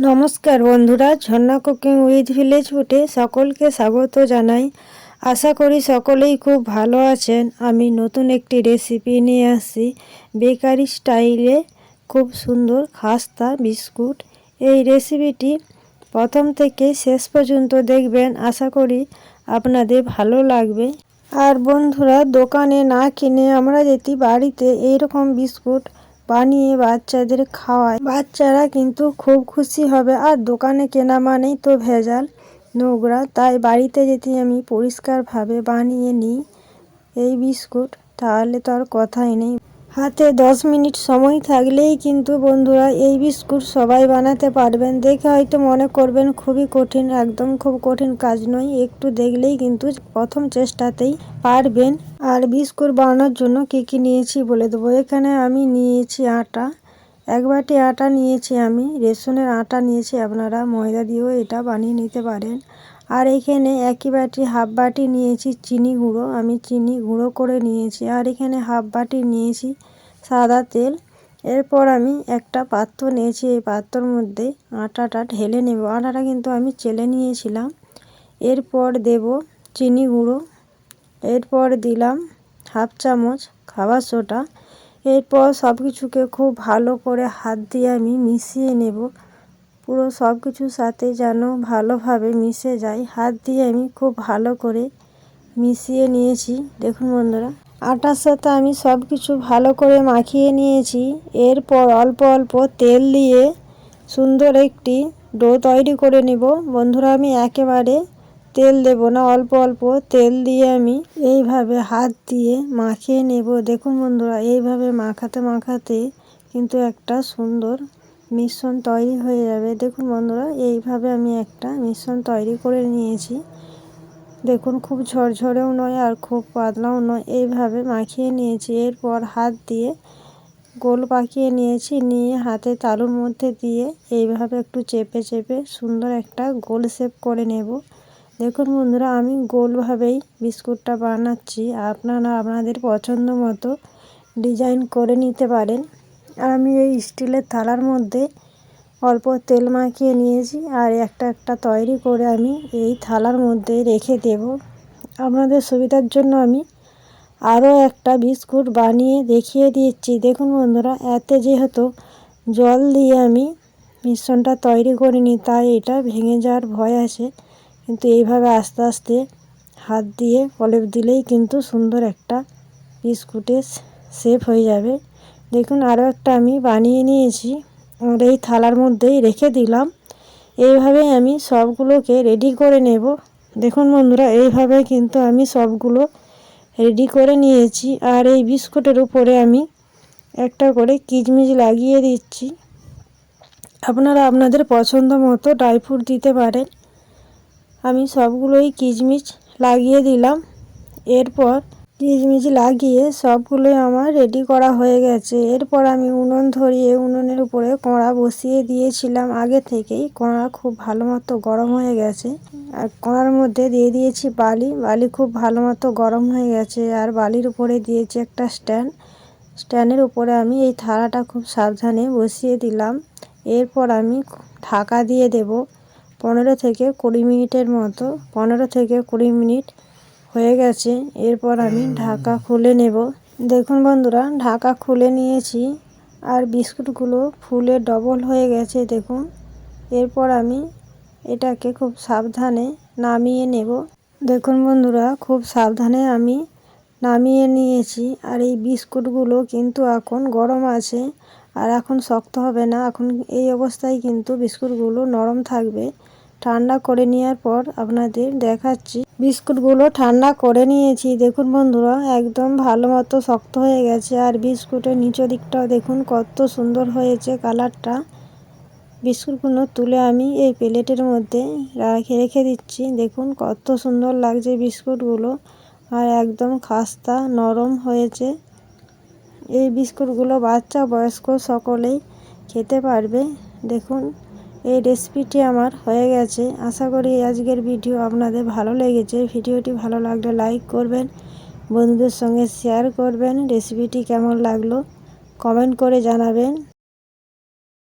নমস্কার বন্ধুরা, ঝর্ণা cooking with village ফুটে সকলকে স্বাগত জানাই। আশা করি সকলেই খুব ভালো আছেন। আমি নতুন একটি রেসিপি নিয়ে আসছি। বেকারি স্টাইলে খুব সুন্দর খাস্তা, বিস্কুট। এই রেসিপিটি প্রথম থেকে শেষ পর্যন্ত দেখবেন। আশা করি আপনাদের ভালো লাগবে। আর বন্ধুরা, দোকানে না কিনে আমরা যদি বাড়িতে এইরকম বিস্কুট বানিয়ে বাচ্চাদের খাওয়ায়। বাচ্চারা কিন্তু খুব খুশি হবে। আর দোকানে কেনা মানেই তো ভেজাল, নোংরা। তাই বাড়িতে যদি আমি পরিষ্কারভাবে বানিয়ে নিই এই বিস্কুট, তাহলে তো আর কথাই নেই। হাতে দশ মিনিট সময় থাকলেই কিন্তু বন্ধুরা এই বিস্কুট সবাই বানাতে পারবেন। দেখে হয়তো মনে করবেন খুবই কঠিন, একদম খুব কঠিন কাজ নয়, একটু দেখলেই কিন্তু প্রথম চেষ্টাতেই পারবেন। আর বিস্কুট বানানোর জন্য কী কী নিয়েছি বলে দেবো। এখানে আমি নিয়েছি আটা, এক বাটি আটা নিয়েছি আমি রেশনের আটা নিয়েছি, আপনারা ময়দা দিয়েও এটা বানিয়ে নিতে পারেন। আর এখানে একই বাটি, হাফ বাটি নিয়েছি চিনি গুঁড়ো। আমি চিনি গুঁড়ো করে নিয়েছি আর এখানে হাফ বাটি নিয়েছি সাদা তেল। এরপর আমি একটা পাত্র নিয়েছি, এই পাত্রর মধ্যে আটাটা ঢেলে নেব। আটাটা কিন্তু আমি চেলে নিয়েছিলাম। এরপর দেব চিনি গুঁড়ো। এরপর দিলাম হাফ চামচ খাবার সোটা এরপর সব কিছুকে খুব ভালো করে হাত দিয়ে আমি মিশিয়ে নেব। পুরো সব কিছুর সাথে যেন ভালোভাবে মিশে যায়। হাত দিয়ে আমি খুব ভালো করে মিশিয়ে নিয়েছি। দেখুন বন্ধুরা, আটার সাথে আমি সব কিছু ভালো করে মাখিয়ে নিয়েছি। এরপর অল্প অল্প তেল দিয়ে সুন্দর একটি ডো তৈরি করে নেব। বন্ধুরা, আমি একেবারে তেল দেব না, অল্প অল্প তেল দিয়ে আমি এইভাবে হাত দিয়ে মাখিয়ে নেব। দেখুন বন্ধুরা, এইভাবে মাখাতে মাখাতে কিন্তু একটা সুন্দর মিশ্রণ তৈরি হয়ে যাবে। দেখুন বন্ধুরা, এইভাবে আমি একটা মিশ্রণ তৈরি করে নিয়েছি। দেখুন, খুব ঝরঝরেও নয় আর খুব পাতলাও নয়। এইভাবে মাখিয়ে নিয়েছি। এরপর হাত দিয়ে গোল পাকিয়ে নিয়েছি। নিয়ে হাতে তালুর মধ্যে দিয়ে এইভাবে একটু চেপে চেপে সুন্দর একটা গোল শেপ করে নেব। দেখুন বন্ধুরা, আমি গোলভাবেই বিস্কুটটা বানাচ্ছি। আপনারা আপনাদের পছন্দ মতো ডিজাইন করে নিতে পারেন। আর আমি এই স্টিলের থালার মধ্যে অল্প তেল মাখিয়ে নিয়েছি আর একটা একটা তৈরি করে আমি এই থালার মধ্যে রেখে দেব। আপনাদের সুবিধার জন্য আমি আরও একটা বিস্কুট বানিয়ে দেখিয়ে দিচ্ছি। দেখুন বন্ধুরা, এতে যেহেতু জল দিয়ে আমি মিশ্রণটা তৈরি করিনি, তাই এটা ভেঙে যাওয়ার ভয় আছে। কিন্তু এইভাবে আস্তে আস্তে হাত দিয়ে কলেপ দিলেই কিন্তু সুন্দর একটা বিস্কুটের শেপ হয়ে যাবে। দেখুন আরও একটা আমি বানিয়ে নিয়েছি। আর এই থালার মধ্যেই রেখে দিলাম। এইভাবে আমি সবগুলোকে রেডি করে নেব। দেখুন বন্ধুরা, এইভাবে কিন্তু আমি সবগুলো রেডি করে নিয়েছি। আর এই বিস্কুটের উপরে আমি একটা করে কিচমিচ লাগিয়ে দিচ্ছি। আপনারা আপনাদের পছন্দ মতো ড্রাই ফ্রুট দিতে পারেন। আমি সবগুলোই কিচমিচ লাগিয়ে দিলাম। এরপর কিচমিচ লাগিয়ে সবগুলোই আমার রেডি করা হয়ে গেছে। এরপর আমি উনুন ধরিয়ে উনুনের উপরে কড়া বসিয়ে দিয়েছিলাম। আগে থেকেই কড়া খুব ভালো মতো গরম হয়ে গেছে। আর কড়ার মধ্যে দিয়ে দিয়েছি বালি। বালি খুব ভালো মতো গরম হয়ে গেছে। আর বালির উপরে দিয়েছি একটা স্ট্যান্ড। স্ট্যান্ডের উপরে আমি এই থালাটা খুব সাবধানে বসিয়ে দিলাম। এরপর আমি ঢাকা দিয়ে দেব। পনেরো থেকে কুড়ি মিনিটের মতো, পনেরো থেকে কুড়ি মিনিট হয়ে গেছে। এরপর আমি ঢাকা খুলে নেব। দেখুন বন্ধুরা, ঢাকা খুলে নিয়েছি আর বিস্কুটগুলো ফুলে ডবল হয়ে গেছে, দেখুন। এরপর আমি এটাকে খুব সাবধানে নামিয়ে নেব। দেখুন বন্ধুরা, খুব সাবধানে আমি নামিয়ে নিয়েছি আর এই বিস্কুটগুলো কিন্তু এখন গরম আছে আর এখন শক্ত হবে না। এখন এই অবস্থায় কিন্তু বিস্কুটগুলো নরম থাকবে। ঠান্ডা করে নেওয়ার পর আপনাদের দেখাচ্ছি। বিস্কুটগুলো ঠান্ডা করে নিয়েছি। দেখুন বন্ধুরা, একদম ভালো মতো শক্ত হয়ে গেছে। আর বিস্কুটের নিচের দিকটাও দেখুন কত সুন্দর হয়েছে কালারটা। বিস্কুটগুলো তুলে আমি এই প্লেটের মধ্যে রেখে রেখে দিচ্ছি। দেখুন কত সুন্দর লাগছে বিস্কুটগুলো। আর একদম খাস্তা নরম হয়েছে। এই বিস্কুটগুলো বাচ্চা বয়স্ক সকলেই খেতে পারবে। দেখুন এই রেসিপিটি আমার হয়ে গেছে। আশা করি আজকের ভিডিও আপনাদের ভালো লেগেছে। ভিডিওটি ভালো লাগলে লাইক করবেন, বন্ধুদের সঙ্গে শেয়ার করবেন। রেসিপিটি কেমন লাগল কমেন্ট করে জানাবেন।